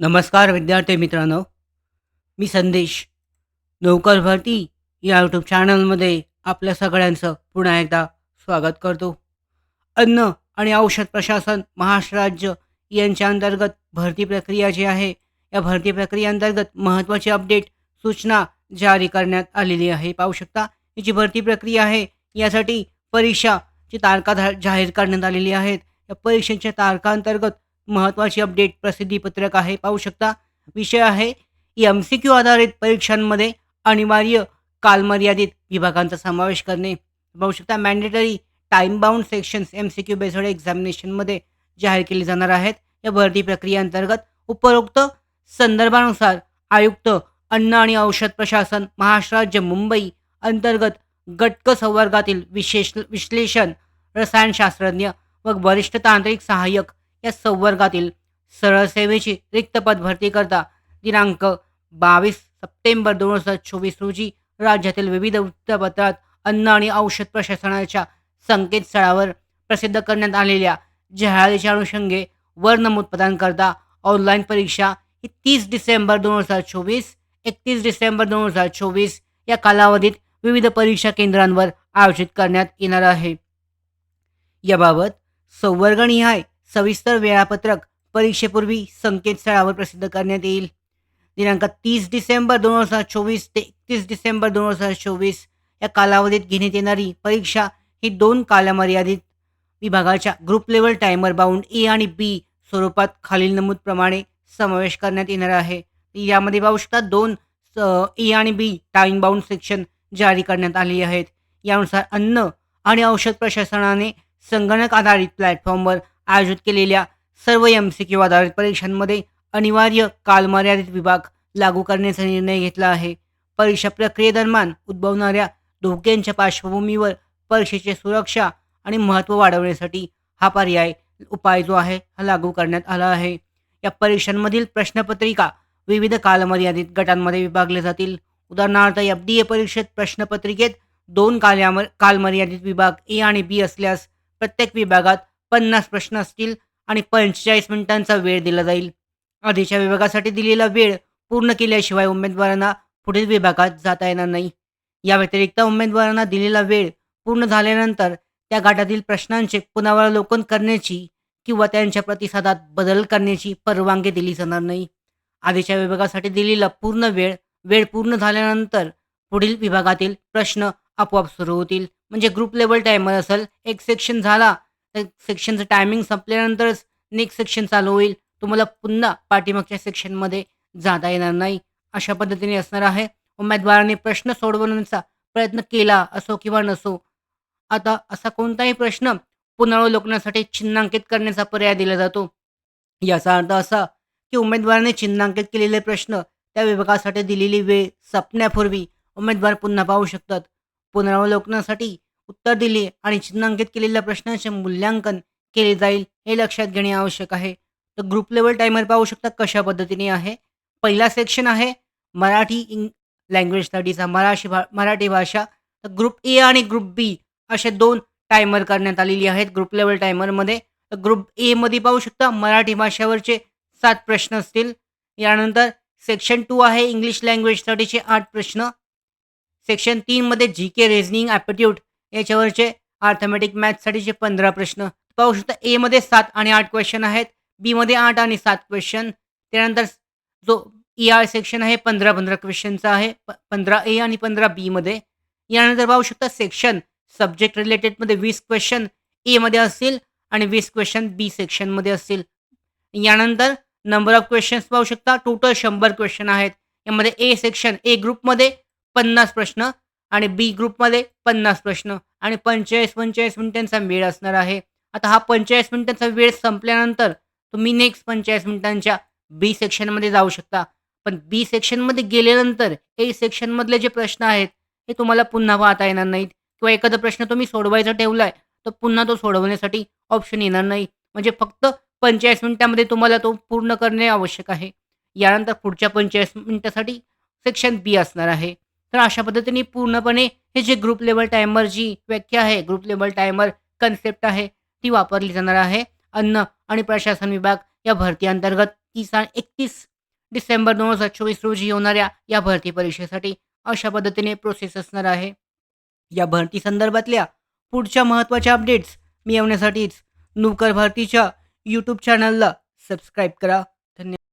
नमस्कार विद्यार्थी मित्रांनो. मी संदेश. नोकर भरती या यूट्यूब चॅनलमध्ये आपल्या सगळ्यांचं पुन्हा एकदा स्वागत करतो. अन्न आणि औषध प्रशासन महाराष्ट्र राज्य यांच्या अंतर्गत भरती प्रक्रिया जी आहे या भरती प्रक्रियेअंतर्गत महत्त्वाची अपडेट सूचना जारी करण्यात आलेली आहे. पाहू शकता ही जी भरती प्रक्रिया आहे यासाठी परीक्षाची तारखा धा- जाहीर करण्यात आलेली आहेत. या परीक्षेच्या तारखांतर्गत महत्त्वाची अपडेट प्रसिद्धीपत्रक आहे. पाहू शकता विषय आहे एम सी क्यू आधारित परीक्षांमध्ये अनिवार्य कालमर्यादित विभागांचा समावेश करणे. पाहू शकता mandatory time bound sections M C Q based एक्झामिनेशनमध्ये जाहीर केले जाणार आहेत. या भरती प्रक्रियेअंतर्गत उपरोक्त संदर्भानुसार आयुक्त अन्न आणि औषध प्रशासन महाराष्ट्र राज्य मुंबई अंतर्गत गटक संवर्गातील विशेष विश्लेषण रसायनशास्त्रज्ञ व वरिष्ठ तांत्रिक सहाय्यक या संवर्गातील सरळ सेवेची रिक्त भरती करता दिनांक बावीस सप्टेंबर दोन हजार चोवीस रोजी राज्यातील विविध वृत्तपत्रात अन्न आणि औषध प्रशासनाच्या संकेतस्थळावर प्रसिद्ध करण्यात आलेल्या जाहिरातीच्या अनुषंगे वर नमूद पदांकरता ऑनलाईन परीक्षा ही तीस डिसेंबर दोन हजार चोवीस एकतीस डिसेंबर दोन हजार चोवीस या कालावधीत विविध परीक्षा केंद्रांवर आयोजित करण्यात येणार आहे. याबाबत संवर्गनिहाय सविस्तर वेळापत्रक परीक्षेपूर्वी संकेतस्थळावर प्रसिद्ध करण्यात येईल. दिनांक तीस डिसेंबर दोन हजार चोवीस ते एकतीस डिसेंबर दोन हजार चोवीस या कालावधीत घेण्यात येणारी परीक्षा ही दोन कालमर्यादित. विभागाच्या group level timer bound A आणि बी स्वरूपात खालील नमूदप्रमाणे समावेश करण्यात येणार आहे. यामध्ये पाहू शकता दोन ए आणि बी टाईम बाउंड सेक्शन जारी करण्यात आली आहेत. यानुसार अन्न आणि औषध प्रशासनाने संगणक आधारित प्लॅटफॉर्मवर आयोजित केलेल्या सर्व एम सी क्यू आधारित परीक्षांमध्ये अनिवार्य कालमर्यादित विभाग लागू करण्याचा निर्णय घेतला आहे. परीक्षा प्रक्रियेदरम्यान उद्भवणाऱ्या धोक्यांच्या पार्श्वभूमीवर परीक्षेची सुरक्षा आणि महत्त्व वाढवण्यासाठी हा पर्याय उपाय जो आहे हा लागू करण्यात आला आहे. या परीक्षांमधील प्रश्नपत्रिका विविध कालमर्यादित गटांमध्ये विभागले जातील. उदाहरणार्थ एफ डी ए परीक्षेत प्रश्नपत्रिकेत दोन काल्याम कालमर्यादित विभाग ए आणि बी असल्यास प्रत्येक विभागात पन्नास प्रश्न असतील आणि पंचेचाळीस मिनिटांचा वेळ दिला जाईल. आधीच्या विभागासाठी दिलेला वेळ पूर्ण केल्याशिवाय उमेदवारांना पुढील विभागात जाता येणार नाही. या व्यतिरिक्त उमेदवारांना दिलेला वेळ पूर्ण झाल्यानंतर त्या गटातील प्रश्नांचे पुनरावलोकन करण्याची किंवा त्यांच्या प्रतिसादात बदल करण्याची परवानगी दिली जाणार नाही. आधीच्या विभागासाठी दिलेला पूर्ण वेळ वेळ पूर्ण झाल्यानंतर पुढील विभागातील प्रश्न आपोआप सुरू होतील. म्हणजे ग्रुप लेवल टायमर असेल एक सेक्शन झाला सेक्शनचं टायमिंग संपल्यानंतरच नेक्स्ट सेक्शन चालू होईल. तुम्हाला पुन्हा पाठीमागच्या सेक्शनमध्ये जाता येणार नाही. अशा पद्धतीने असणार आहे. उमेदवारांनी प्रश्न सोडवण्याचा प्रयत्न केला असो किंवा नसो. आता असा कोणताही प्रश्न पुनरावलोकनासाठी चिन्हांकित करण्याचा पर्याय दिला जातो. याचा अर्थ असा की उमेदवाराने चिन्हांकित केलेले प्रश्न त्या विभागासाठी दिलेली वेळ संपण्यापूर्वी उमेदवार पुन्हा पाहू शकतात. पुनरावलोकनासाठी उत्तर दिले आणि चिन्हांकित केलेल्या प्रश्नांचे मूल्यांकन केले जाईल हे लक्षात घेणे आवश्यक आहे. तर ग्रुप लेवल टायमर पाहू शकता कशा पद्धतीने आहे. पहिला सेक्शन आहे मराठी इंग लँग्वेज स्टडीचा मराठी भा मराठी भाषा. तर ग्रुप ए आणि ग्रुप बी असे दोन टायमर करण्यात आलेली आहेत ग्रुप लेवल टायमरमध्ये तर ग्रुप एमध्ये पाहू शकता मराठी भाषेवरचे सात प्रश्न असतील. यानंतर सेक्शन टू आहे इंग्लिश लँग्वेज स्टडीचे आठ प्रश्न. सेक्शन तीनमध्ये जी के रिझनिंग ॲप्टिट्यूड याच्यावरचे अर्थमॅटिक मॅथ्ससाठीचे पंधरा प्रश्न. पाहू शकता एमध्ये सात आणि आठ क्वेश्चन आहेत. बीमध्ये आठ आणि सात क्वेश्चन त्यानंतर जो ई आर सेक्शन आहे पंधरा पंधरा क्वेश्चनचा आहे. प पंधरा ए आणि पंधरा बीमध्ये यानंतर पाहू शकता सेक्शन सब्जेक्ट रिलेटेडमध्ये वीस क्वेश्चन एमध्ये असतील आणि वीस क्वेश्चन बी सेक्शनमध्ये असतील. यानंतर नंबर ऑफ क्वेश्चन्स पाहू शकता टोटल शंभर क्वेश्चन आहेत. यामध्ये ए सेक्शन ए ग्रुपमध्ये पन्नास प्रश्न आणि बी ग्रुपमध्ये पन्नास प्रश्न. आणि पंचेचाळीस पंचेचाळीस मिनिटांचा वेळ असणार आहे. आता हा पंचेचाळीस मिनिटांचा वेळ संपल्यानंतर तुम्ही नेक्स्ट पंचेचाळीस मिनिटांच्या बी सेक्शनमध्ये जाऊ शकता. पण बी सेक्शनमध्ये गेल्यानंतर ए सेक्शनमधले जे प्रश्न आहेत हे तुम्हाला पुन्हा पाहता येणार नाहीत. किंवा एखादा प्रश्न तुम्ही सोडवायचा ठेवला आहे तर पुन्हा तो सोडवण्यासाठी ऑप्शन येणार नाही. म्हणजे फक्त पंचेचाळीस मिनिटामध्ये तुम्हाला तो पूर्ण करणे आवश्यक आहे. यानंतर पुढच्या पंचेचाळीस मिनिटासाठी सेक्शन बी असणार आहे. तर अशा पद्धतीने पूर्णपणे हे जे ग्रुप लेवल टायमर जी व्याख्या आहे ग्रुप लेवल टायमर कन्सेप्ट आहे ती वापरली जाणार आहे. अन्न आणि प्रशासन विभाग या भरती अंतर्गत तीस आणि एकतीस डिसेंबर दोन हजार चोवीस रोजी होणाऱ्या या भरती परीक्षेसाठी अशा पद्धतीने प्रोसेस असणार आहे. या भरती संदर्भातल्या पुढच्या महत्त्वाच्या अपडेट्स मिळवण्यासाठीच नुकर भरतीच्या यूट्यूब चॅनलला सबस्क्राईब करा.